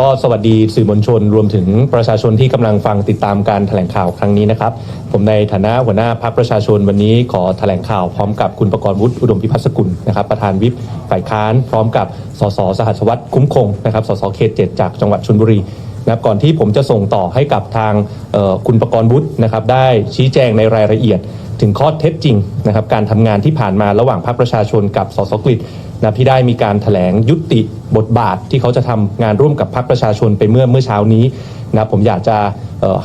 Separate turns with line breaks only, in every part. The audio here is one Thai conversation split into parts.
ก็สวัสดีสื่อมวลชน รวมถึงประชาชนที่กำลังฟังติดตามการแถลงข่าวครั้งนี้นะครับ ผมในฐานะหัวหน้าพักประชาชนวันนี้ขอแถลงข่าวพร้อมกับคุณประกรณ์วุฒิอุดมพิพัฒน์สกุลนะครับประธานวิปฝ่ายค้าน พร้อมกับสสสหัสวัตรคุ้มคงนะครับสสเขตเจ็ดจากจังหวัดชลบุรีนะครับก่อนที่ผมจะส่งต่อให้กับทางคุณประกรณ์วุฒินะครับได้ชี้แจงในรายละเอียด ถึงข้อเท็จจริงนะครับการทำงานที่ผ่านมาระหว่างพรรคประชาชนกับสสกฤษนะที่ได้มีการแถลงยุติบทบาทที่เขาจะทำงานร่วมกับพรรคประชาชนไปเมื่อเมื่อเช้านี้นะครับผมอยากจะ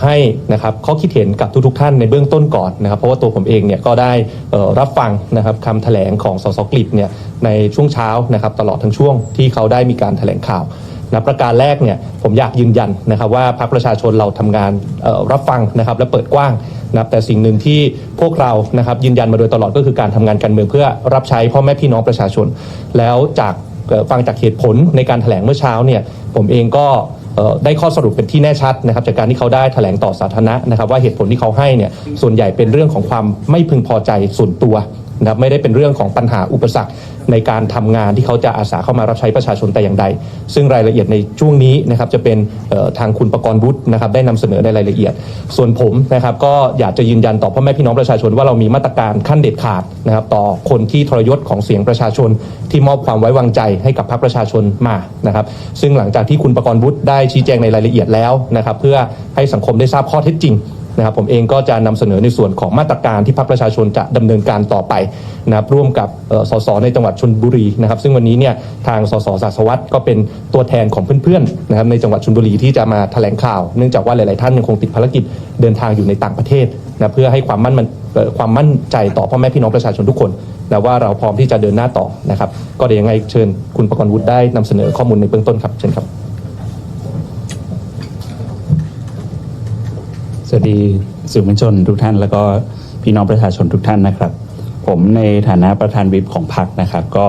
ให้นะครับข้อคิดเห็นกับทุกๆท่านในเบื้องต้นก่อนนะครับ เพราะว่าตัวผมเองเนี่ยก็ได้รับฟังนะครับคำแถลงของสสกฤษเนี่ยในช่วงเช้านะครับตลอดทั้งช่วงที่เขาได้มีการแถลงข่าวนะประการแรกเนี่ยผมอยากยืนยันนะครับว่าพรรคประชาชนเราทำงานรับฟังนะครับและเปิดกว้างนะครับแต่สิ่งหนึ่งที่พวกเรานะครับยืนยันมาโดยตลอดก็คือการทำงานการเมืองเพื่อรับใช้พ่อแม่พี่น้องประชาชน แล้วจากฟังจากเหตุผลในการแถลงเมื่อเช้าเนี่ยผมเองก็ได้ข้อสรุปเป็นที่แน่ชัดนะครับจากการที่เขาได้แถลงต่อสาธารณะนะครับว่าเหตุผลที่เขาให้เนี่ยส่วนใหญ่เป็นเรื่องของความไม่พึงพอใจส่วนตัว นะครับไม่ได้เป็นเรื่องของปัญหาอุปสรรคในการทำงานที่เขาจะอาสาเข้ามารับใช้ประชาชนแต่อย่างใด ซึ่งรายละเอียดในช่วงนี้นะครับจะเป็นทางคุณประกรณ์วุฒินะครับได้นำเสนอในรายละเอียด ส่วนผมนะครับก็อยากจะยืนยันต่อพ่อแม่พี่น้องประชาชนว่าเรามีมาตรการขั้นเด็ดขาดนะครับต่อคนที่ทรยศของเสียงประชาชน ที่มอบความไว้วางใจให้กับพรรคประชาชนมานะครับซึ่งหลังจากที่คุณประกรณ์วุฒิได้ชี้แจงในรายละเอียดแล้วนะครับเพื่อให้สังคมได้ทราบข้อเท็จจริง นะครับผมเองก็จะนำเสนอในส่วนของมาตรการที่พรรคประชาชนจะดำเนินการต่อไปนะครับร่วมกับสสในจังหวัดชลบุรีนะครับ ซึ่งวันนี้เนี่ยทางสสศาสวัตรก็เป็นตัวแทนของเพื่อนๆนะครับในจังหวัดชลบุรีที่จะมาแถลงข่าว เนื่องจากว่าหลายๆท่านยังคงติดภารกิจเดินทางอยู่ในต่างประเทศนะเพื่อให้ความมั่นมันเอ่อความมั่นใจต่อพ่อแม่พี่น้องประชาชนทุกคนนะว่าเราพร้อมที่จะเดินหน้าต่อนะครับ ก็เดี๋ยวยังไงเชิญคุณประกรณ์วุฒิได้นำเสนอข้อมูลในเบื้องต้นครับเชิญครับ
วัสดีสื่อมวลชนทุกท่าน แล้วก็พี่น้องประชาชนทุกท่านนะครับ ผมในฐานะประธานวิปของพรรคนะครับ ก็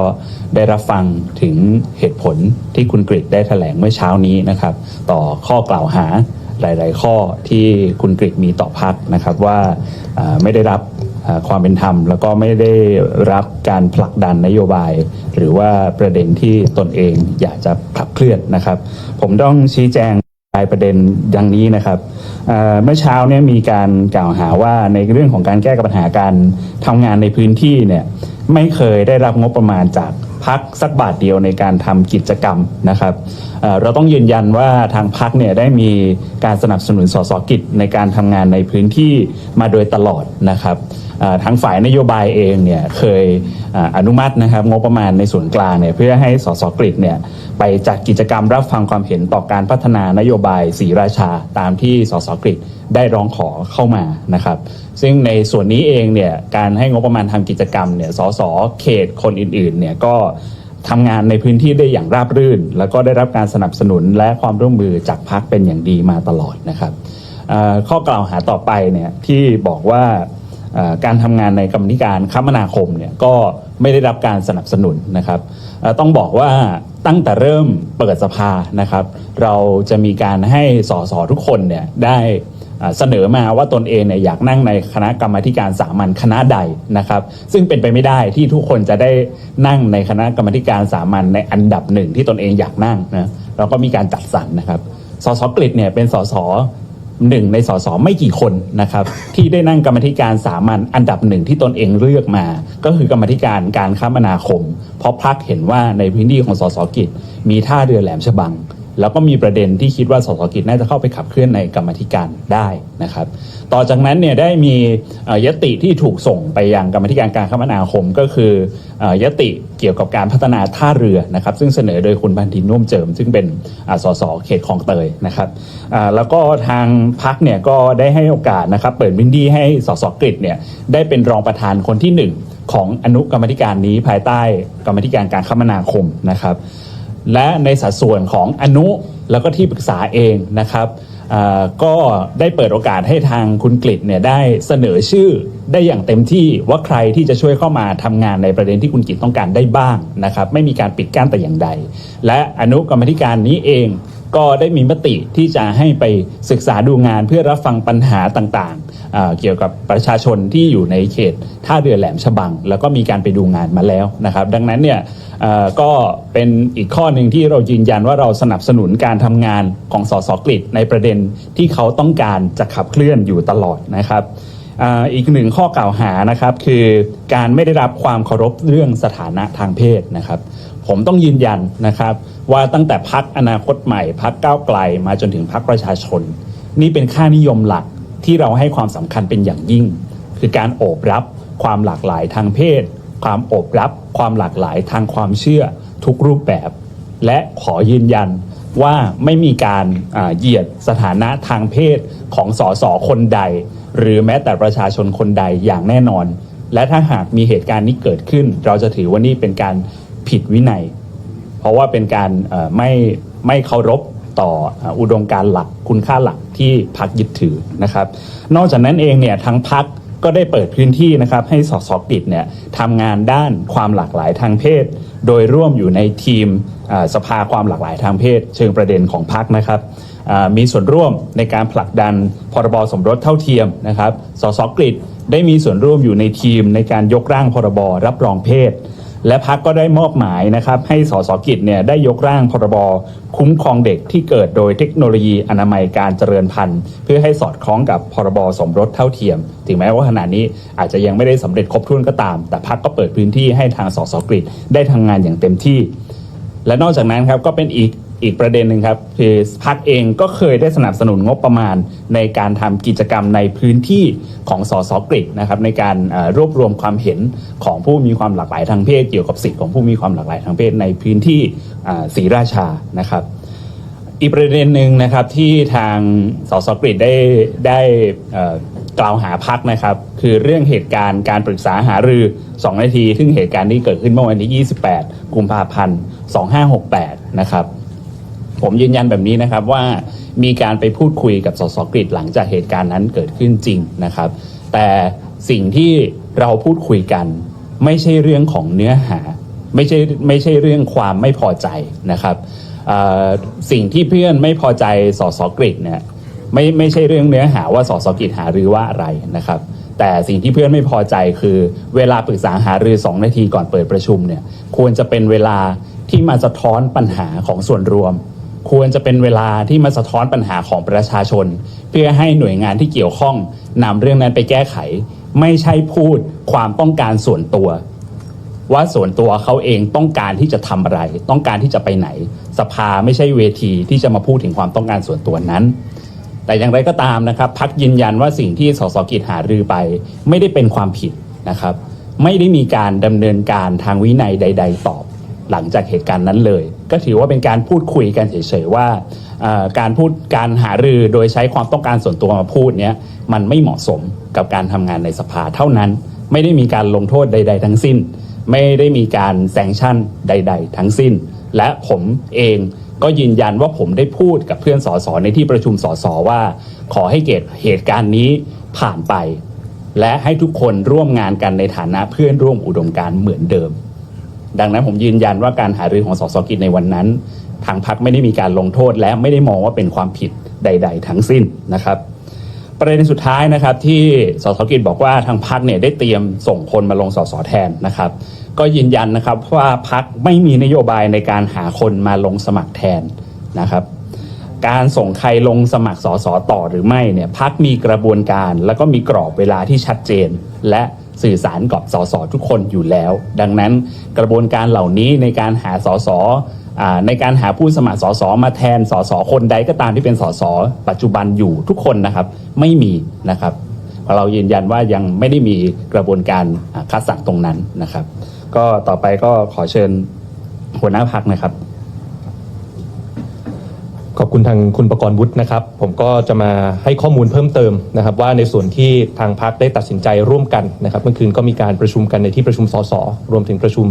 ได้รับฟังถึงเหตุผลที่คุณกฤษได้แถลงเมื่อเช้านี้นะครับ ต่อข้อกล่าวหาหลาย ๆ ข้อที่คุณกฤษมีต่อพรรคนะครับว่าไม่ได้รับความเป็นธรรม แล้วก็ไม่ได้รับการผลักดันนโยบาย หรือว่าประเด็นที่ตนเองอยากจะขับเคลื่อนนะครับ ผมต้องชี้แจงรายประเด็นดังนี้นะครับ เมื่อเช้าเนี่ยมีการกล่าวหาว่าในเรื่องของการแก้ปัญหาการทำงานในพื้นที่เนี่ย ไม่เคยได้รับงบประมาณจากพักสักบาทเดียวในการทำกิจกรรมนะครับเเราต้องยืนยันว่าทางพักเนี่ยได้มีการสนับสนุนสสกิจในการทำงานในพื้นที่มาโดยตลอดนะครับทางฝ่ายนโยบายเองเนี่ยเคยเอ่ออนุมัตินะครับงบประมาณในส่วนกลางเนี่ยเพื่อให้สสกฤษเนี่ยไปจัดกิจกรรมรับฟังความเห็นต่อการพัฒนานโยบายสีราชาตามที่สสกฤษ ได้ร้องขอเข้ามานะครับ ซึ่งในส่วนนี้เองเนี่ยการให้งบประมาณทำกิจกรรมเนี่ยสสเขตคนอื่นๆเนี่ยก็ทำงานในพื้นที่ได้อย่างราบรื่น แล้วก็ได้รับการสนับสนุนและความร่วมมือจากพักเป็นอย่างดีมาตลอดนะครับข้อกล่าวหาต่อไปเนี่ยที่บอกว่าการทำงานในกรรมธิการคมนาคมเนี่ยก็ไม่ได้รับการสนับสนุนนะครับต้องบอกว่าตั้งแต่เริ่มเปิดสภานะครับ เราจะมีการให้สสทุกคนเนี่ยได้ เสนอมาว่าตนเองเนี่ยอยากนั่งในคณะกรรมการสามัญคณะใดนะครับ ซึ่งเป็นไปไม่ได้ที่ทุกคนจะได้นั่งในคณะกรรมการสามัญในอันดับหนึ่งที่ตนเองอยากนั่งนะเราก็มีการจัดสรรนะครับสสกฤษเนี่ยเป็นสสหนึ่งในสสไม่กี่คนนะครับ ที่ได้นั่งกรรมธิการสามัญอันดับหนึ่งที่ตนเองเลือกมา ก็คือกรรมธิการการคมนาคม เพราะพักเห็นว่าในพื้นที่ของสสกิจมีท่าเรือแหลมฉบัง แล้วก็มีประเด็นที่คิดว่าสสกิจน่าจะเข้าไปขับเคลื่อนในกรรมธิการได้นะครับ ต่อจากนั้นเนี่ยได้มียติที่ถูกส่งไปยังกรรมธิการการคมนาคมก็คือยติเกี่ยวกับการพัฒนาท่าเรือนะครับ ซึ่งเสนอโดยคุณพันธินนุ่มเจิม ซึ่งเป็นสสเขตคลองเตยนะครับแล้วก็ทางพักเนี่ยก็ได้ให้โอกาสนะครับ เปิดวินดี้ให้สสกฤษเนี่ยได้เป็นรองประธานคนที่หนึ่งของอนุกรรมธิการนี้ภายใต้กรรมธิการการคมนาคมนะครับ และในสัดส่วนของอนุแล้วก็ที่ปรึกษาเองนะครับอ่าก็ได้เปิดโอกาสให้ทางคุณกฤษเนี่ยได้เสนอชื่อได้อย่างเต็มที่ว่าใครที่จะช่วยเข้ามาทำงานในประเด็นที่คุณกฤษต้องการได้บ้างนะครับไม่มีการปิดกั้นแต่อย่างใด และอนุกรรมธิการนี้เองก็ได้มีมติที่จะให้ไปศึกษาดูงานเพื่อรับฟังปัญหาต่าง เกี่ยวกับประชาชนที่อยู่ในเขตท่าเรือแหลมฉบัง แล้วก็มีการไปดูงานมาแล้วนะครับ ดังนั้นเนี่ยก็เป็นอีกข้อหนึ่งที่เรายืนยันว่าเราสนับสนุนการทำงานของสสกฤษในประเด็นที่เขาต้องการจะขับเคลื่อนอยู่ตลอดนะครับอีกหนึ่งข้อกล่าวหานะครับคือการไม่ได้รับความเคารพเรื่องสถานะทางเพศนะครับ ผมต้องยืนยันนะครับ ว่าตั้งแต่พักอนาคตใหม่พักก้าวไกลมาจนถึงพักประชาชน นี่เป็นค่านิยมหลัก ที่เราให้ความสำคัญเป็นอย่างยิ่ง คือการโอบรับความหลากหลายทางเพศ ความโอบรับความหลากหลายทางความเชื่อทุกรูปแบบ และขอยืนยันว่าไม่มีการเหยียดสถานะทางเพศของสสคนใด หรือแม้แต่ประชาชนคนใดอย่างแน่นอน และถ้าหากมีเหตุการณ์นี้เกิดขึ้น เราจะถือว่านี่เป็นการผิดวินัย เพราะว่าเป็นการไม่ไม่เคารพ ต่ออุดมการหลักคุณค่าหลักที่พักยึดถือนะครับ นอกจากนั้นเองเนี่ยทางพักก็ได้เปิดพื้นที่นะครับให้สสกิจเนี่ยทำงานด้านความหลากหลายทางเพศ โดยร่วมอยู่ในทีมสภาความหลากหลายทางเพศ เชิงประเด็นของพักนะครับมีส่วนร่วมในการผลักดันพรบสมรสเท่าเทียมนะครับ สสกฤษได้มีส่วนร่วมอยู่ในทีมในการยกร่างพรบรับรองเพศ และพักก็ได้มอบหมายนะครับให้สสกิจเนี่ยได้ยกร่างพรบคุ้มครองเด็กที่เกิดโดยเทคโนโลยีอนามัยการเจริญพันธุ์เพื่อให้สอดคล้องกับพรบสมรสเท่าเทียม ถึงแม้ว่าขณะนี้อาจจะยังไม่ได้สำเร็จครบถ้วนก็ตาม แต่พักก็เปิดพื้นที่ให้ทางสสกิจได้ทำงานอย่างเต็มที่ และนอกจากนั้นครับก็เป็นอีก อีกประเด็นหนึ่งครับคือพักเองก็เคยได้สนับสนุนงบประมาณ ในการทำกิจกรรมในพื้นที่ของสสกฤษนะครับในการรวบรวมความเห็นของผู้มีความหลากหลายทางเพศ เกี่ยวกับสิทธิของผู้มีความหลากหลายทางเพศในพื้นที่ศรีราชานะครับ อีกประเด็นหนึ่งนะครับที่ทางสสกฤษได้ได้กล่าวหาพักนะครับ คือเรื่องเหตุการณ์การปรึกษาหารือ 2 นาที ซึ่งเหตุการณ์นี้เกิดขึ้นเมื่อวันที่ 28 กุมภาพันธ์ 2568 นะครับ ผมยืนยันแบบนี้นะครับว่ามีการไปพูดคุยกับสสกฤษหลังจากเหตุการณ์นั้นเกิดขึ้นจริงนะครับ แต่สิ่งที่เราพูดคุยกัน ไม่ใช่เรื่องของเนื้อหา ไม่ใช่ไม่ใช่เรื่องความไม่พอใจนะครับสิ่งที่เพื่อนไม่พอใจสสกฤษเนี่ยไม่ไม่ใช่เรื่องเนื้อหาว่าสสกฤษหารือว่าอะไรนะครับ แต่สิ่งที่เพื่อนไม่พอใจคือเวลาปรึกษาหารือ 2 นาทีก่อนเปิดประชุมเนี่ยควรจะเป็นเวลาที่มาสะท้อนปัญหาของส่วนรวม ควรจะเป็นเวลาที่มาสะท้อนปัญหาของประชาชน เพื่อให้หน่วยงานที่เกี่ยวข้องนำเรื่องนั้นไปแก้ไข ไม่ใช่พูดความต้องการส่วนตัว ว่าส่วนตัวเขาเองต้องการที่จะทำอะไร ต้องการที่จะไปไหน สภาไม่ใช่เวทีที่จะมาพูดถึงความต้องการส่วนตัวนั้น แต่อย่างไรก็ตามนะครับพักยืนยันว่าสิ่งที่สสกิจหารือไป ไม่ได้เป็นความผิดนะครับ ไม่ได้มีการดำเนินการทางวินัยใด ๆ ตอบ หลังจากเหตุการณ์นั้นเลย ก็ถือว่าเป็นการพูดคุยกันเฉยๆว่าการพูดการหารือโดยใช้ความต้องการส่วนตัวมาพูดเนี้ยมันไม่เหมาะสมกับการทำงานในสภาเท่านั้น ไม่ได้มีการลงโทษใด ๆ ทั้งสิ้น ไม่ได้มีการแซงชั่นใด ๆ ทั้งสิ้น และผมเองก็ยืนยันว่าผมได้พูดกับเพื่อนสสในที่ประชุมสสว่า ขอให้เกิดเหตุการณ์นี้ผ่านไป และให้ทุกคนร่วมงานกันในฐานะเพื่อนร่วมอุดมการเหมือนเดิม ดังนั้นผมยืนยันว่าการหารือของสสกิจในวันนั้น ทางพักไม่ได้มีการลงโทษ และไม่ได้มองว่าเป็นความผิดใด ๆ ทั้งสิ้นนะครับ ประเด็นสุดท้ายนะครับที่สสกิจบอกว่าทางพักเนี่ยได้เตรียมส่งคนมาลงสสแทนนะครับ ก็ยืนยันนะครับว่าพักไม่มีนโยบายในการหาคนมาลงสมัครแทนนะครับการส่งใครลงสมัครสสต่อหรือไม่เนี่ยพักมีกระบวนการ แล้วก็มีกรอบเวลาที่ชัดเจน และ สื่อสารกับสสทุกคนอยู่แล้ว ดังนั้นกระบวนการเหล่านี้ในการหาสสในการหาผู้สมัครสสมาแทนสสคนใดก็ตามที่เป็นสสปัจจุบันอยู่ทุกคนนะครับไม่มีนะครับ เรายืนยันว่ายังไม่ได้มีกระบวนการคัดสรรตรงนั้นนะครับ ก็ต่อไปก็ขอเชิญหัวหน้าพักนะครับ
ขอบคุณทางคุณประกรณ์วุฒินะครับ ผมก็จะมาให้ข้อมูลเพิ่มเติมนะครับ ว่าในส่วนที่ทางพักได้ตัดสินใจร่วมกันนะครับ เมื่อคืนก็มีการประชุมกันในที่ประชุมสสรวมถึงประชุม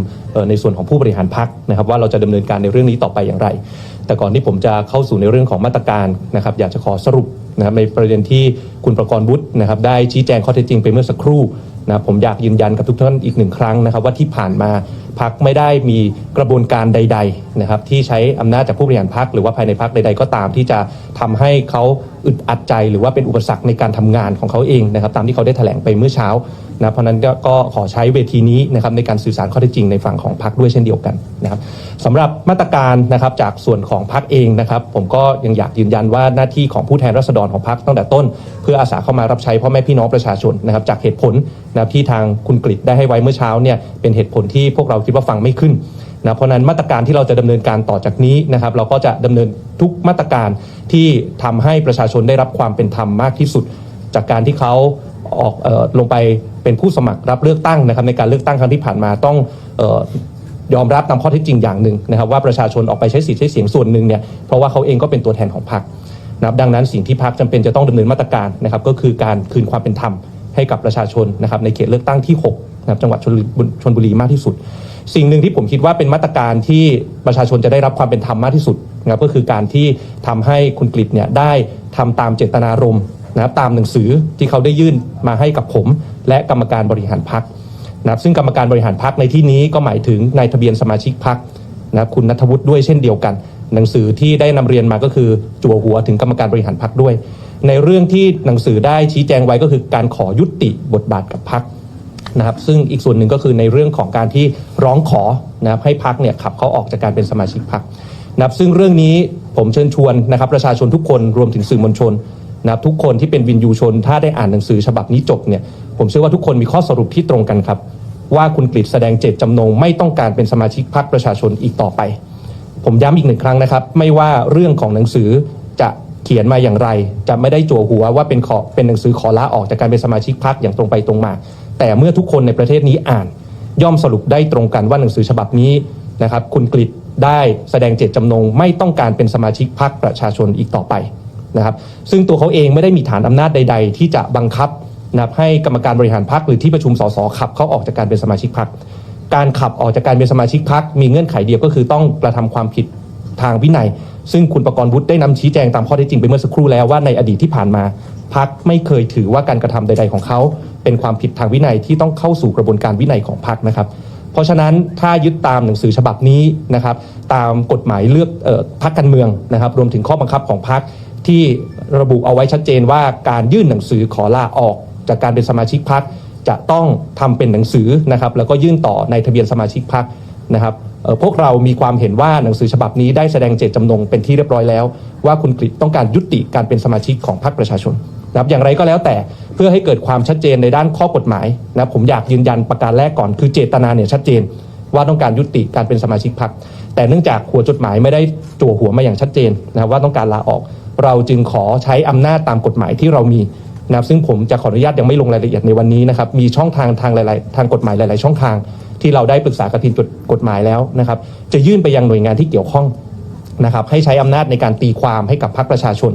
ในส่วนของผู้บริหารพักนะครับ ว่าเราจะดำเนินการในเรื่องนี้ต่อไปอย่างไร แต่ก่อนที่ผมจะเข้าสู่ในเรื่องของมาตรการนะครับ อยากจะขอสรุปนะครับในประเด็นที่คุณประกรณ์วุฒินะครับ ได้ชี้แจงข้อเท็จจริงไปเมื่อสักครู่นะครับผมอยากยืนยันกับทุกท่านอีกหนึ่งครั้งนะครับ ว่าที่ผ่านมา พักไม่ได้มีกระบวนการใด ๆ นะครับ ที่ใช้อำนาจจากผู้บริหารพักหรือว่าภายในพักใด ๆ ก็ตามที่จะทำให้เขาอึดอัดใจ หรือว่าเป็นอุปสรรคในการทำงานของเขาเองนะครับ ตามที่เขาได้แถลงไปเมื่อเช้านะเพราะนั้นก็ขอใช้เวทีนี้นะครับในการสื่อสารข้อเท็จจริงในฝั่งของพักด้วยเช่นเดียวกันนะครับสำหรับมาตรการนะครับจากส่วนของพักเองนะครับ ผมก็ยังอยากยืนยันว่าหน้าที่ของผู้แทนราษฎรของพักตั้งแต่ต้น เพื่ออาสาเข้ามารับใช้พ่อแม่พี่น้องประชาชนนะครับจากเหตุผลนะครับที่ทางคุณกฤษได้ให้ไว้เมื่อเช้าเนี่ยเป็นเหตุผลที่พวกเราคิดว่าฟังไม่ขึ้นนะเพราะนั้นมาตรการที่เราจะดำเนินการต่อจากนี้นะครับ เราก็จะดำเนินทุกมาตรการที่ทำให้ประชาชนได้รับความเป็นธรรมมากที่สุด จากการที่เขาออกออลงไปเป็นผู้สมัครรับเลือกตั้งนะครับในการเลือกตั้งครั้งที่ผ่านมาต้องออยอมรับตามข้อเท็จจริงอย่างหนึ่งนะครับ ว่าประชาชนออกไปใช้สิทธิ์ใช้เสียงส่วนหนึ่งเนี่ยเพราะว่าเขาเองก็เป็นตัวแทนของพรรคนะครับดังนั้นสิ่งที่พรรคจำเป็นจะต้องดำเนินมาตรการนะครับ ก็คือการคืนความเป็นธรรมให้กับประชาชนนะครับในเขตเลือกตั้งที่6นะครับจังหวัดชลบุรีชลบุรีมากที่สุด สิ่งหนึ่งที่ผมคิดว่าเป็นมาตรการที่ประชาชนจะได้รับความเป็นธรรมมากที่สุดนะครับก็คือการที่ทำให้คุณกฤษเนี่ยได้ทำตามเจตนารมณ์นะครับตามหนังสือที่เขาได้ยื่นมาให้กับผม และกรรมการบริหารพักนะครับซึ่งกรรมการบริหารพักในที่นี้ก็หมายถึงนายทะเบียนสมาชิกพักนะครับคุณนัทวุฒิด้วยเช่นเดียวกัน หนังสือที่ได้นำเรียนมาก็คือจั่วหัวถึงกรรมการบริหารพักด้วย ในเรื่องที่หนังสือได้ชี้แจงไว้ก็คือการขอยุติบทบาทกับพัก นะครับซึ่งอีกส่วนหนึ่งก็คือในเรื่องของการที่ร้องขอนะครับให้พักเนี่ยขับเขาออกจากการเป็นสมาชิกพักนะครับซึ่งเรื่องนี้ผมเชิญชวนนะครับประชาชนทุกคนรวมถึงสื่อมวลชนนะครับทุกคนที่เป็นวินยูชน ถ้าได้อ่านหนังสือฉบับนี้จบเนี่ยผมเชื่อว่าทุกคนมีข้อสรุปที่ตรงกันครับ ว่าคุณกฤษแสดงเจตจำนงไม่ต้องการเป็นสมาชิกพักประชาชนอีกต่อไป ผมย้ำอีกหนึ่งครั้งนะครับ ไม่ว่าเรื่องของหนังสือจะเขียนมาอย่างไร จะไม่ได้จั่วหัวว่าเป็นขอเป็นหนังสือขอลาออกจากการเป็นสมาชิกพรรคอย่างตรงไปตรงมา แต่เมื่อทุกคนในประเทศนี้อ่าน ย่อมสรุปได้ตรงกันว่าหนังสือฉบับนี้นะครับ คุณกฤษได้แสดงเจตจำนง ไม่ต้องการเป็นสมาชิกพรรคประชาชนอีกต่อไปนะครับซึ่งตัวเขาเองไม่ได้มีฐานอำนาจใด ๆ ที่จะบังคับนะครับให้กรรมการบริหารพรรคหรือที่ประชุมสสขับเขาออกจากการเป็นสมาชิกพรรคการขับออกจากการเป็นสมาชิกพักมีเงื่อนไขเดียวก็คือต้องกระทำความผิด ทางวินัย ซึ่งคุณประกรณ์วุฒิได้นำชี้แจงตามข้อเท็จจริงไปเมื่อสักครู่แล้วว่าในอดีตที่ผ่านมาพักไม่เคยถือว่าการกระทำใด ๆของเขา เป็นความผิดทางวินัยที่ต้องเข้าสู่กระบวนการวินัยของพักนะครับเพราะฉะนั้นถ้ายึดตามหนังสือฉบับนี้นะครับตามกฎหมายเลือกออพักการเมืองนะครับ รวมถึงข้อบังคับของพักที่ระบุเอาไว้ชัดเจนว่าการยื่นหนังสือขอลาออก จากการเป็นสมาชิกพักจะต้องทำเป็นหนังสือนะครับแล้วก็ยื่นต่อในทะเบียนสมาชิกพรรคนะครับ พวกเรามีความเห็นว่าหนังสือฉบับนี้ได้แสดงเจตจำนงเป็นที่เรียบร้อยแล้ว ว่าคุณกฤษต้องการยุติการเป็นสมาชิกของพรรคประชาชนนะครับอย่างไรก็แล้วแต่เพื่อให้เกิดความชัดเจนในด้านข้อกฎหมายนะครับผมอยากยืนยันประการแรกก่อนคือเจตนาเนี่ยชัดเจน ว่าต้องการยุติการเป็นสมาชิกพรรคแต่เนื่องจากหัวจดหมายไม่ได้จั่วหัวมาอย่างชัดเจนนะครับว่าต้องการลาออก เราจึงขอใช้อำนาจตามกฎหมายที่เรามีนะครับซึ่งผมจะขออนุญาตยังไม่ลงรายละเอียดในวันนี้นะครับมีช่องทางทางหลาย ๆ ทางกฎหมายหลาย ๆ ช่องทาง ที่เราได้ปรึกษากับทีมกฎหมายแล้วนะครับ จะยื่นไปยังหน่วยงานที่เกี่ยวข้องนะครับ ให้ใช้อำนาจในการตีความให้กับพรรคประชาชน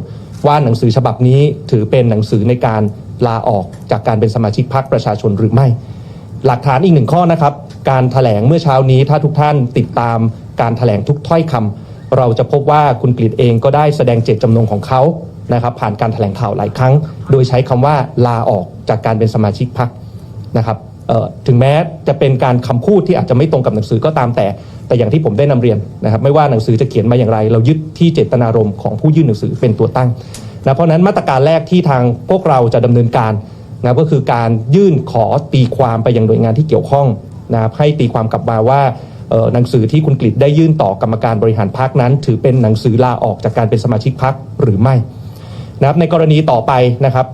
ว่าหนังสือฉบับนี้ถือเป็นหนังสือในการลาออกจากการเป็นสมาชิกพรรคประชาชนหรือไม่ หลักฐานอีกหนึ่งข้อนะครับ การแถลงเมื่อเช้านี้ถ้าทุกท่านติดตามการแถลงทุกถ้อยคำเราจะพบว่าคุณกฤษเองก็ได้แสดงเจตจำนงของเขานะครับ ผ่านการแถลงข่าวหลายครั้ง โดยใช้คำว่าลาออกจากการเป็นสมาชิกพรรคนะครับ ถึงแม้จะเป็นการคำพูดที่อาจจะไม่ตรงกับหนังสือก็ตามแต่ แต่อย่างที่ผมได้นำเรียนนะครับไม่ว่าหนังสือจะเขียนมาอย่างไร เรายึดที่เจตนารมณ์ของผู้ยื่นหนังสือเป็นตัวตั้งนะเพราะนั้นมาตรการแรกที่ทางพวกเราจะดำเนินการนะก็คือการยื่นขอตีความไปยังหน่วยงานที่เกี่ยวข้องนะครับให้ตีความกลับมาว่าหนังสือที่คุณกฤษได้ยื่นต่อกรรมการบริหารพักนั้น ถือเป็นหนังสือลาออกจากการเป็นสมาชิกพักหรือไม่นะครับในกรณีต่อไปนะครับ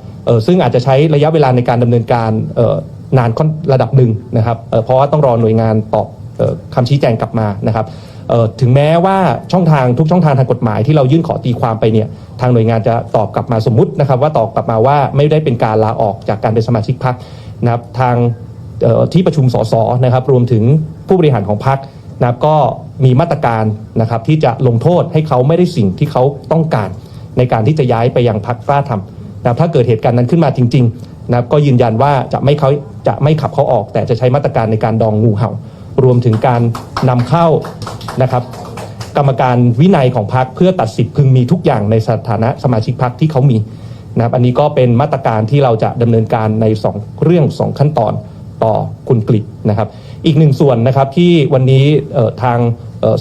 ซึ่งอาจจะใช้ระยะเวลาในการดำเนินการ นานระดับหนึ่งนะครับเเพราะว่าต้องรอหน่วยงานตอบเอ่อคำชี้แจงกลับมานะครับถึงแม้ว่าช่องทางทุกช่องทางทางกฎหมายที่เรายื่นขอตีความไปเนี่ยทางหน่วยงานจะตอบกลับมาสมมุตินะครับ ว่าตอบกลับมาว่าไม่ได้เป็นการลาออกจากการเป็นสมาชิกพรรคนะครับทางที่ประชุมสสนะครับ รวมถึงผู้บริหารของพรรคนะครับก็มีมาตรการนะครับที่จะลงโทษให้เขาไม่ได้สิ่งที่เขาต้องการ ในการที่จะย้ายไปยังพรรคกล้าทำนะครับถ้าเกิดเหตุการณ์นั้นขึ้นมาจริง ๆ นะครับก็ยืนยันว่าจะไม่เขาจะไม่ขับเขาออก แต่จะใช้มาตรการในการดองงูเห่า รวมถึงการนำเข้านะครับ กรรมการวินัยของพรรคเพื่อตัดสิทธิ์พึงมีทุกอย่างในสถานะสมาชิกพรรคที่เขามีนะครับอันนี้ก็เป็นมาตรการที่เราจะดำเนินการใน 2 เรื่อง 2 ขั้นตอนต่อคุณกฤษนะครับอีกหนึ่งส่วนนะครับที่วันนี้ทาง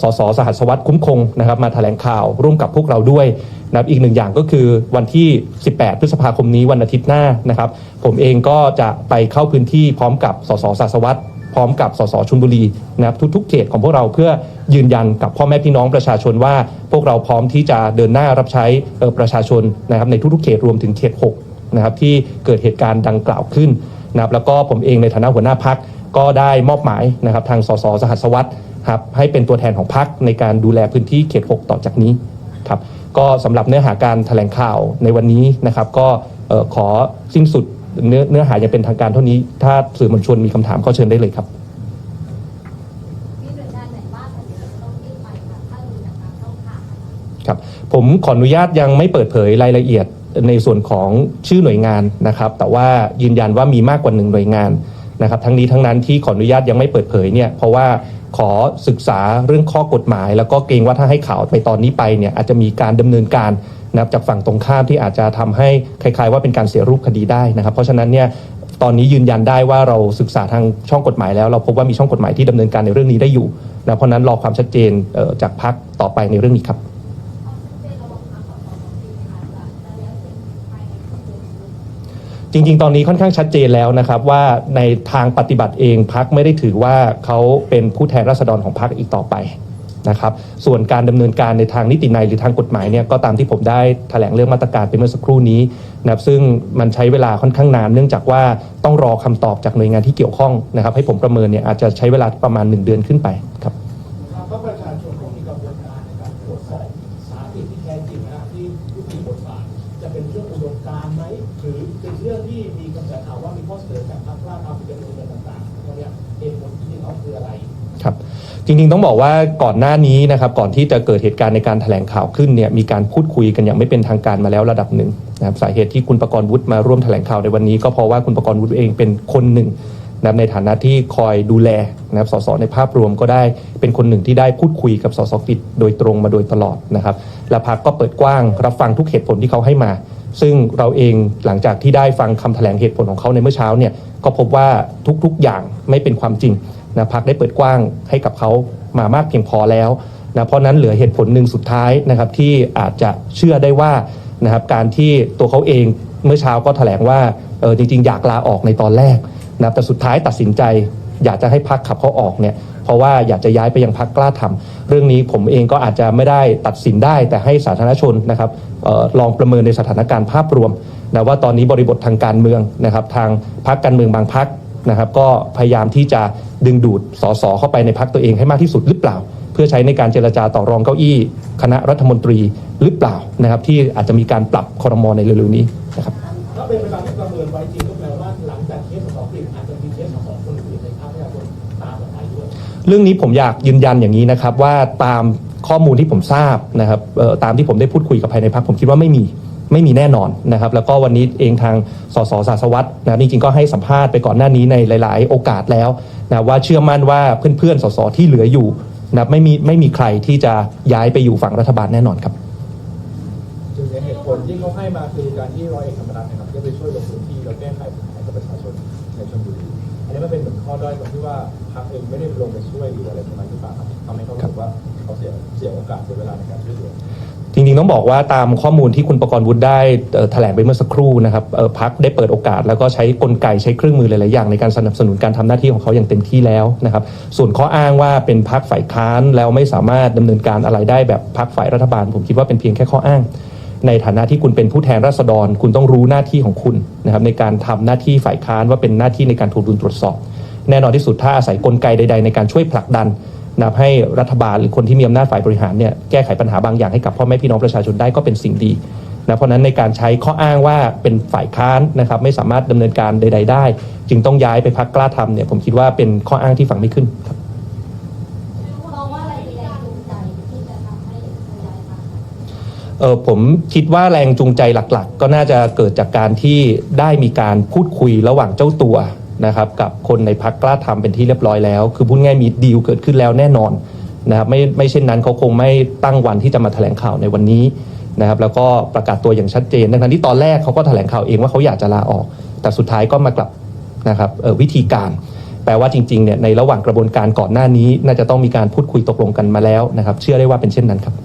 สสสหัสวัสดคุ้มคงนะครับมาแถลงข่าวร่วมกับพวกเราด้วยนะครับอีกหนึ่งอย่างก็คือวันที่ 18 พฤษภาคมนี้วันอาทิตย์หน้านะครับ ผมเองก็จะไปเข้าพื้นที่พร้อมกับสสสหัสวัสดพร้อมกับสสชุนบุรีนะครับทุกๆเขตของพวกเราเพื่อยืนยันกับพ่อแม่พี่น้องประชาชนว่า พวกเราพร้อมที่จะเดินหน้ารับใช้ประชาชนนะครับในทุกๆเขตรวมถึงเขต 6 นะครับที่เกิดเหตุการณ์ดังกล่าวขึ้นนะครับแล้วก็ผมเองในฐานะหัวหน้าพัก ก็ได้มอบหมายนะครับทางสสสหัสวัสดิ์ครับให้เป็นตัวแทนของพรรคในการดูแลพื้นที่เขต 6 ต่อจากนี้ครับก็สำหรับเนื้อหาการแถลงข่าวในวันนี้นะครับก็ขอสิ้นสุดเนื้อเนื้อหาอย่างเป็นทางการเท่านี้ ถ้าสื่อมวลชนมีคำถามก็เชิญได้เลยครับ
ครั
บ ผมขออนุญาตยังไม่เปิดเผยรายละเอียดในส่วนของชื่อหน่วยงานนะครับ แต่ว่ายืนยันว่ามีมากกว่าหนึ่งหน่วยงาน นะครับทั้งนี้ทั้งนั้นที่ขออนุญาตยังไม่เปิดเผยเนี่ยเพราะว่าขอศึกษาเรื่องข้อกฎหมาย แล้วก็เกรงว่าถ้าให้ข่าวไปตอนนี้ไปเนี่ยอาจจะมีการดำเนินการนะครับจากฝั่งตรงข้ามที่อาจจะทำให้คล้ายๆ ว่าเป็นการเสียรูปคดีได้นะครับ เพราะฉะนั้นเนี่ยตอนนี้ยืนยันได้ว่าเราศึกษาทางช่องกฎหมายแล้ว เราพบว่ามีช่องกฎหมายที่ดำเนินการในเรื่องนี้ได้อยู่นะเพราะนั้นรอความชัดเจนจากพักต่อไปในเรื่องนี้ครับ จริง ๆ ตอนนี้ค่อนข้างชัดเจนแล้วนะครับว่าในทางปฏิบัติเองพักไม่ได้ถือว่าเขาเป็นผู้แทนราษฎรของพักอีกต่อไปนะครับส่วนการดำเนินการในทางนิติในหรือทางกฎหมายเนี่ยก็ตามที่ผมได้แถลงเรื่องมาตรการไปเมื่อสักครู่นี้นะครับซึ่งมันใช้เวลาค่อนข้างนานเนื่องจากว่าต้องรอคำตอบจากหน่วยงานที่เกี่ยวข้องนะครับให้ผมประเมินเนี่ยอาจจะใช้เวลาประมาณ 1 เดือนขึ้นไปครับ
จริงๆต้อ
งบอกว่าก่อนหน้านี้นะครับก่อนที่จะเกิดเหตุการณ์ในการแถลงข่าวขึ้นเนี่ยมีการพูดคุยกันอย่างไม่เป็นทางการมาแล้วระดับหนึ่งนะครับสาเหตุที่คุณประกรณ์วุฒิมาร่วมแถลงข่าวในวันนี้ ก็เพราะว่าคุณประกรณ์วุฒิเองเป็นคนหนึ่งนะในฐานะที่คอยดูแลนะครับสสในภาพรวมก็ได้เป็นคนหนึ่งที่ได้พูดคุยกับสสกิจโดยตรงมาโดยตลอดนะครับและพักก็เปิดกว้างรับฟังทุกเหตุผลที่เขาให้มา ซึ่งเราเองหลังจากที่ได้ฟังคำแถลงเหตุผลของเขาในเมื่อเช้าเนี่ยก็พบว่าทุกๆอย่างไม่เป็นความจริง นะพักได้เปิดกว้างให้กับเขามามากเพียงพอแล้วนะเพราะนั้นเหลือเหตุผลหนึ่งสุดท้ายนะครับที่อาจจะเชื่อได้ว่านะครับการที่ตัวเขาเองเมื่อเช้าก็แถลงว่าเออจริงๆ อยากลาออกในตอนแรกนะแต่สุดท้ายตัดสินใจ อยากจะให้พักขับเขาออกเนี่ยเพราะว่าอยากจะย้ายไปยังพักกล้าทำเรื่องนี้ผมเองก็อาจจะไม่ได้ตัดสินได้ แต่ให้สาธารณชนนะครับออลองประเมินในสถานการณ์ภาพรวมนะว่าตอนนี้บริบททางการเมืองนะครับทางพักการเมืองบางพัก นะครับก็พยายามที่จะดึงดูดสสเข้าไปในพักตัวเองให้มากที่สุดหรือเปล่า เพื่อใช้ในการเจรจาต่อรองเก้าอี้ คณะรัฐมนตรีหรือเปล่านะครับที่อาจจะมีการปรับคอรมอในเร็วๆนี้นะครับ
ถ้าเป็นไปตามที่ประเมินไว้จริงก็แปลว่าหลังจากเคสของสองกลิ่นอาจจะมีเคสของสองคนอื่นในภาคประชาชนตามมาไปด้วย
เรื่องนี้ผมอยากยืนยันอย่างนี้นะครับว่าตามข้อมูลที่ผมทราบนะครับเอ่อตามที่ผมได้พูดคุยกับภายในพักผมคิดว่าไม่มี ไม่มีแน่นอนนะครับ แล้วก็วันนี้เองทางสสสาสวัตรนะรจริงๆก็ให้สัมภาษณ์ไปก่อนหน้านี้ในหลาย ๆ โอกาสแล้วนะว่าเชื่อมั่นว่าเพื่อนๆสสที่เหลืออยู่นะไม่มีไม่มีใครที่จะย้ายไปอยู่ฝั่งรัฐบาลแน่นอนครับ
จึงในเหตุผลที่เขาให้มาคือการที่ร้อยเอกธรรมนัฐนะครับได้ไปช่วยลงพื้นที่แล้วแก้ไขปัญหาให้กับประชาชนในชลบุรีอันนี้มันเป็นเหมือนข้อด้อยตรงที่ว่าพรรคเองไม่ได้ลงไปช่วยหรืออะไรประมาณนี้ป่ะครับทำให้เขารู้สึกว่าเขาเสียเสียโอกาสเสียเวลาในการช่วยเหลือ
จริงๆต้องบอกว่าตามข้อมูลที่คุณประกรณ์วุฒิได้แถลงไปเมื่อสักครู่นะครับพักได้เปิดโอกาส แล้วก็ใช้กลไกใช้เครื่องมือหลายๆอย่างในการสนับสนุนการทำหน้าที่ของเขาอย่างเต็มที่แล้วนะครับ ส่วนข้ออ้างว่าเป็นพักฝ่ายค้านแล้วไม่สามารถดำเนินการอะไรได้แบบพักฝ่ายรัฐบาล ผมคิดว่าเป็นเพียงแค่ข้ออ้าง ในฐานะที่คุณเป็นผู้แทนราษฎร คุณต้องรู้หน้าที่ของคุณนะครับในการทำหน้าที่ฝ่ายค้านว่าเป็นหน้าที่ในการถูกดุลตรวจสอบ แน่นอนที่สุดถ้าอาศัยกลไกใด ๆ ในการช่วยผลักดัน นะครับให้รัฐบาลหรือคนที่มีอำนาจฝ่ายบริหารเนี่ยแก้ไขปัญหาบางอย่างให้กับพ่อแม่พี่น้องประชาชนได้ก็เป็นสิ่งดีนะเพราะฉะนั้นในการใช้ข้ออ้างว่าเป็นฝ่ายค้านนะครับไม่สามารถดำเนินการใด ๆ ได้ จึงต้องย้ายไปพักกล้าทำเนี่ยผมคิดว่าเป็นข้ออ้างที่ฟังไม่ขึ้นครับ
มองว่าอะไรเป็นแรงจูงใจที่จะทำให้ย้ายพัก
เออผมคิดว่าแรงจูงใจหลัก ๆ ก็น่าจะเกิดจากการที่ได้มีการพูดคุยระหว่างเจ้าตัว นะครับกับคนในพักกล้าทำเป็นที่เรียบร้อยแล้ว คือพูดง่ายมีดีลเกิดขึ้นแล้วแน่นอนนะครับไม่ไม่เช่นนั้นเขาคงไม่ตั้งวันที่จะมาแถลงข่าวในวันนี้นะครับแล้วก็ประกาศตัวอย่างชัดเจนดังนั้นที่ตอนแรกเขาก็แถลงข่าวเองว่าเขาอยากจะลาออก แต่สุดท้ายก็มากลับนะครับออวิธีการ แปลว่าจริงๆเนี่ยในระหว่างกระบวนการก่อนหน้านี้ น่าจะต้องมีการพูดคุยตกลงกันมาแล้วนะครับเชื่อได้ว่าเป็นเช่นนั้นครับ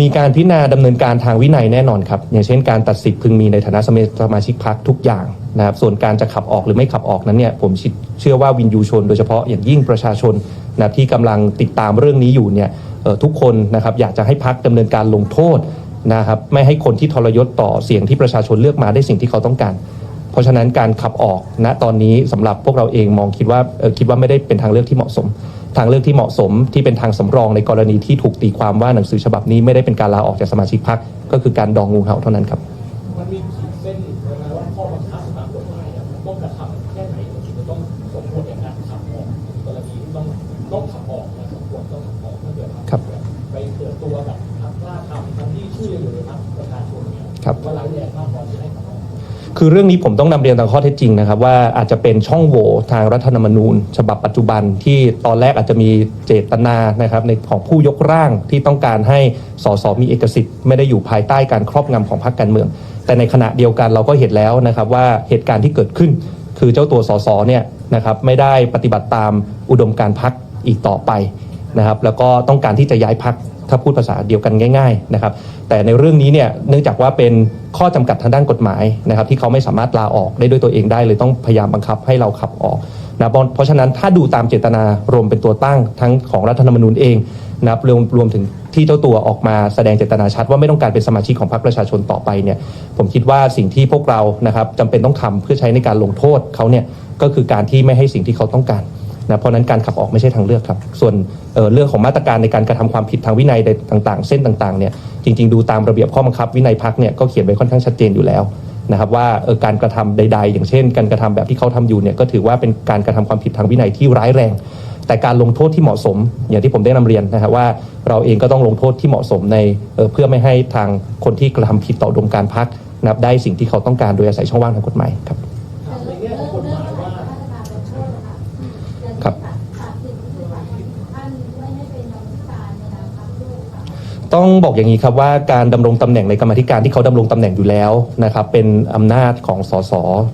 มีการพิจารณาดำเนินการทางวินัยแน่นอนครับ อย่างเช่นการตัดสิทธิ์พึงมีในฐานะสมาชิกพักทุกอย่างนะครับ ส่วนการจะขับออกหรือไม่ขับออกนั้นเนี่ยผมเชื่อว่าวินยูชน โดยเฉพาะอย่างยิ่งประชาชนนะที่กำลังติดตามเรื่องนี้อยู่เนี่ยทุกคนนะครับอยากจะให้พักดำเนินการลงโทษนะครับไม่ให้คนที่ทรยศต่อเสียงที่ประชาชนเลือกมาได้สิ่งที่เขาต้องการ เพราะฉะนั้นการขับออกณตอนนี้สำหรับพวกเราเองมองคิดว่าคิดว่าไม่ได้เป็นทางเลือกที่เหมาะสม ทางเลือกที่เหมาะสมที่เป็นทางสำรองในกรณีที่ถูกตีความว่าหนังสือฉบับนี้ไม่ได้เป็นการลาออกจากสมาชิกพรรคก็คือการดองงูเห่าเท่านั้นครับ
มันมีขีดเส้ คือเรื่องนี้
ผมต้องนำเรียนตามข้อเท็จจริงนะครับ ว่าอาจจะเป็นช่องโหว่ทางรัฐธรรมนูญ ฉบับปัจจุบันที่ตอนแรกอาจจะมีเจตนานะครับในของผู้ยกร่างที่ต้องการให้สสมีเอกสิทธิ์ไม่ได้อยู่ภายใต้การครอบงำของพรรคการเมือง แต่ในขณะเดียวกันเราก็เห็นแล้วนะครับว่าเหตุการณ์ที่เกิดขึ้น คือเจ้าตัวสสเนี่ยนะครับไม่ได้ปฏิบัติตามอุดมการพรรคอีกต่อไป นะครับแล้วก็ต้องการที่จะย้ายพรรคถ้าพูดภาษาเดียวกันง่ายๆนะครับแต่ในเรื่องนี้เนี่ยเนื่องจากว่าเป็นข้อจำกัดทางด้านกฎหมายนะครับที่เขาไม่สามารถลาออกได้ด้วยตัวเองได้เลยต้องพยายามบังคับให้เราขับออกนะเพราะเพราะฉะนั้นถ้าดูตามเจตนารวมเป็นตัวตั้งทั้งของรัฐธรรมนูญเองนะครับรวมรวมถึงที่เจ้าตัวออกมาแสดงเจตนาชัดว่าไม่ต้องการเป็นสมาชิกของพรรคประชาชนต่อไปเนี่ยผมคิดว่าสิ่งที่พวกเรานะครับจำเป็นต้องทำเพื่อใช้ในการลงโทษเขาเนี่ยก็คือการที่ไม่ให้สิ่งที่เขาต้องการ นะเพราะนั้นการขับออกไม่ใช่ทางเลือกครับ ส่วนเเรื่องของมาตรการในการกระทำความผิดทางวินัยใดต่างๆ เส้นต่างๆเนี่ยจริง ๆ ดูตามระเบียบข้อบังคับวินัยพักเนี่ยก็เขียนไว้ค่อนข้างชัดเจนอยู่แล้วนะครับว่าการกระทำใด ๆ อย่างเช่น การกระทำแบบที่เขาทำอยู่เนี่ยก็ถือว่าเป็นการกระทำความผิดทางวินัยที่ร้ายแรง แต่การลงโทษที่เหมาะสม อย่างที่ผมได้นำเรียนนะครับว่าเราเองก็ต้องลงโทษที่เหมาะสมในเเพื่อไม่ให้ทางคนที่กระทำผิดต่อดมการพักนับได้สิ่งที่เขาต้องการโดยอาศัยช่องว่างทางกฎหมายครับ
ในแง่ของกฎหมายว่า
ครับ
ตัดสินคือว่าท่านไม่ให้เป็นกรรมการในนามพรรคด้วยค่ะ
ต้องบอกอย่างนี้ครับว่าการดำรงตำแหน่งในกรรมธิการที่เขาดำรงตำแหน่งอยู่แล้วนะครับเป็นอำนาจของสส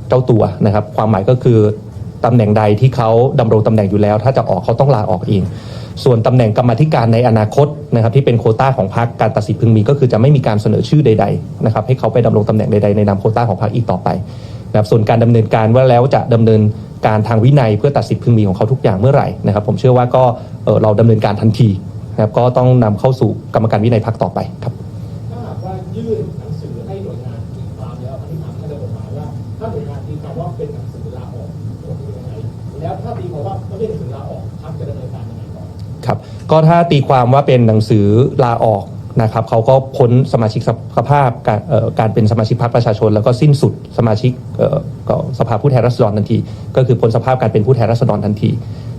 เจ้าตัวนะครับ ความหมายก็คือตำแหน่งใดที่เขาดำรงตำแหน่งอยู่แล้ว ถ้าจะออกเขาต้องลาออกเองส่วนตำแหน่งกรรมธิการในอนาคตนะครับที่เป็นโคต้าของพรรคการตัดสินพึงมีก็คือจะไม่มีการเสนอชื่อใดๆนะครับให้เขาไปดำรงตำแหน่งใดๆในนามโคต้าของพรรคอีกต่อไปนะครับส่วนการดำเนินการว่าแล้วจะดำเนินการทางวินัยเพื่อตัดสิทธิพึงมีของเขาทุกอย่างเมื่อไหร่นะครับผมเชื่อว่าก็เออเราดำเนินการทันที นะครับก็ต้องนำเข้าสู่กรรมการวินัยพรรคต่อไปครับ
ถ้าหากว่ายื่นหนังสือให้หน่วยงานตีความแล้วอันนี้ถามท่านในกฎหมายว่า ถ้าหน่วยงานตีความว่าเป็นหนังสือลาออกจะเป็นยังไงแล้วถ้าตีความว่าไม่ใช่หนังสือลาออกพรรคจะดำเนินการยังไงต่อ
ครับก็ถ้าตีความว่าเป็นหนังสือลาออกนะครับเขาก็พ้นสมาชิกสภาพการเอ่อการเป็นสมาชิกพรรคประชาชน แล้วก็สิ้นสุดสมาชิกเอ่อก็สภาผู้แทนราษฎรทันที ก็คือพ้นสภาพการเป็นผู้แทนราษฎรทันที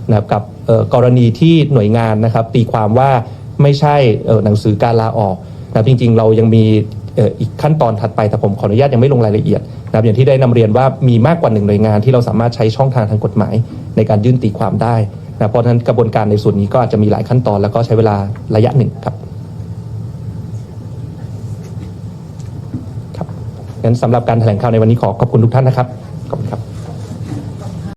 นะครับกับกรณีที่หน่วยงานนะครับตีความว่าไม่ใช่หนังสือการลาออกนะครับจริงๆ เรายังมีอีกขั้นตอนถัดไปแต่ผมขออนุญาตยังไม่ลงรายละเอียดนะครับอย่างที่ได้นำเรียนว่ามีมากกว่าหนึ่งหน่วยงานที่เราสามารถใช้ช่องทางทางกฎหมาย ในการยื่นตีความได้นะเพราะฉะนั้นกระบวนการในส่วนนี้ก็อาจจะมีหลายขั้นตอนแล้วก็ใช้เวลาระยะหนึ่งครับครับงั้นสำหรับการแถลงข่าวในวันนี้ขอขอบคุณทุกท่านนะครับขอบคุณครับ